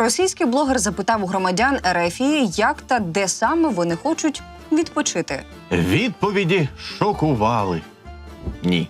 Російський блогер запитав у громадян Ерефії, як та де саме вони хочуть відпочити. Відповіді шокували. Ні.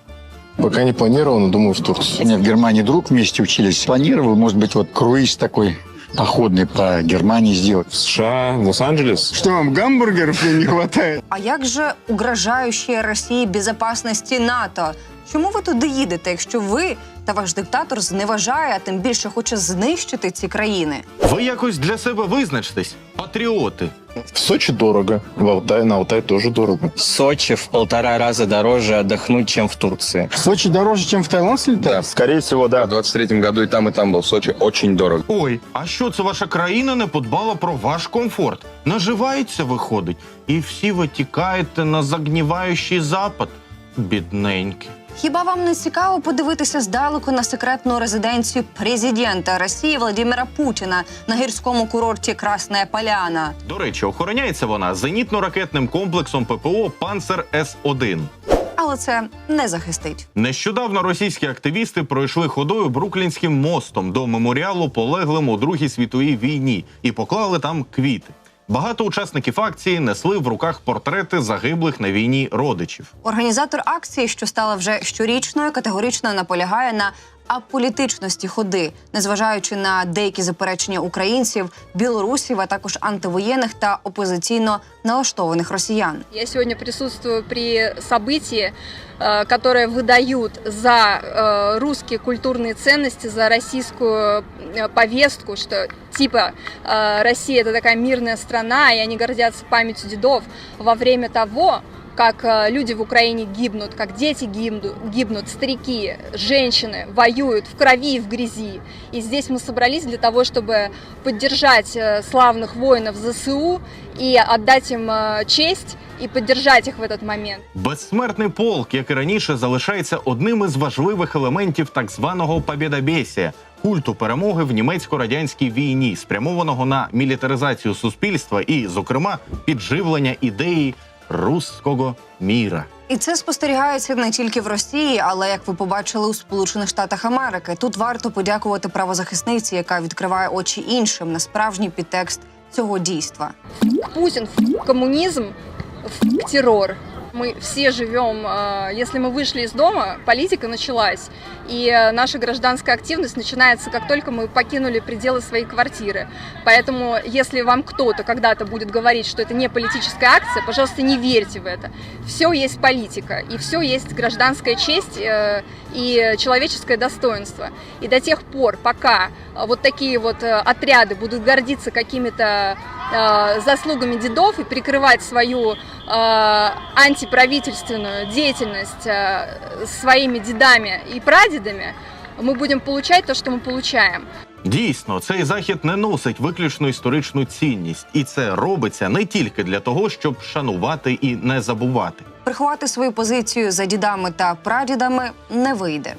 Пока не планировал, но думаю в Турцию. У меня в Германии друг вместе учились. Планировал, может быть, вот круиз такой походный по Германии сделать. США, Лос-Анджелес. Что вам гамбургеров не хватает? А як же угрожаючі Росії безопасності НАТО? Чому ви туди їдете, якщо ви та ваш диктатор зневажає, а тим більше хоче знищити ці країни? Ви якось для себе визначтесь, патріоти. В Сочи дорого. В Алтай, на Алтай тоже дорого. Сочи в полтора раза дороже отдохнуть, чем в Турции. В Сочи дороже, чем в Таиланд слетать? Да, скорее всего, да. В 23-м году и там, и там был. Сочи очень дорого. Ой, а що це ваша країна не подбала про ваш комфорт? Наживається, виходить, і всі ви тікаєте на загніваючий запад. Бідненькі. Хіба вам не цікаво подивитися здалеку на секретну резиденцію президента Росії Владимира Путіна на гірському курорті Красна Поляна? До речі, охороняється вона зенітно-ракетним комплексом ППО Панцер С-1. Але це не захистить. Нещодавно російські активісти пройшли ходою Бруклінським мостом до меморіалу полеглим у Другій світовій війні і поклали там квіти. Багато учасників акції несли в руках портрети загиблих на війні родичів. Організатор акції, що стала вже щорічною, категорично наполягає на аполітичності ходи, незважаючи на деякі заперечення українців, білорусів, а також антивоєнних та опозиційно налаштованих росіян. Я сегодня присутствую при событии, э, которое выдают за э, русские культурные ценности, за российскую э, повестку, что типа э, Россия это такая мирная страна, и они гордятся памятью дедов во время того, как э, люди в Украине гибнут, как дети гибнут, гибнут, старики, женщины воюют в крови и в грязи. И здесь мы собрались для того, чтобы поддержать э, славных воинов ЗСУ и отдать им э, честь и поддержать их в этот момент. Безсмертний полк, як і раніше, залишається одним із важливих елементів так званого «побєдобєсія» – культу перемоги в німецько-радянській війні, спрямованого на мілітаризацію суспільства і, зокрема, підживлення ідеї руського міра. І це спостерігається не тільки в Росії, але як ви побачили у Сполучених Штатах Америки. Тут варто подякувати правозахисниці, яка відкриває очі іншим на справжній підтекст цього дійства. Путін комунізм в террор. Мы все живем, э, если мы вышли из дома, политика началась. И э, наша гражданская активность начинается, как только мы покинули пределы своей квартиры. Поэтому, если вам кто-то когда-то будет говорить, что это не политическая акция, пожалуйста, не верьте в это. Все есть политика, и все есть гражданская честь э, и человеческое достоинство. И до тех пор, пока вот такие вот отряды будут гордиться какими-то заслугами дедов и прикрывать свою э, антиправительственную деятельность э, своими дедами и прадедами, мы будем получать то, что мы получаем. Дійсно, цей захід не носить виключно історичну цінність, і це робиться не тільки для того, щоб шанувати і не забувати. Приховати свою позицію за дідами та прадідами не вийде.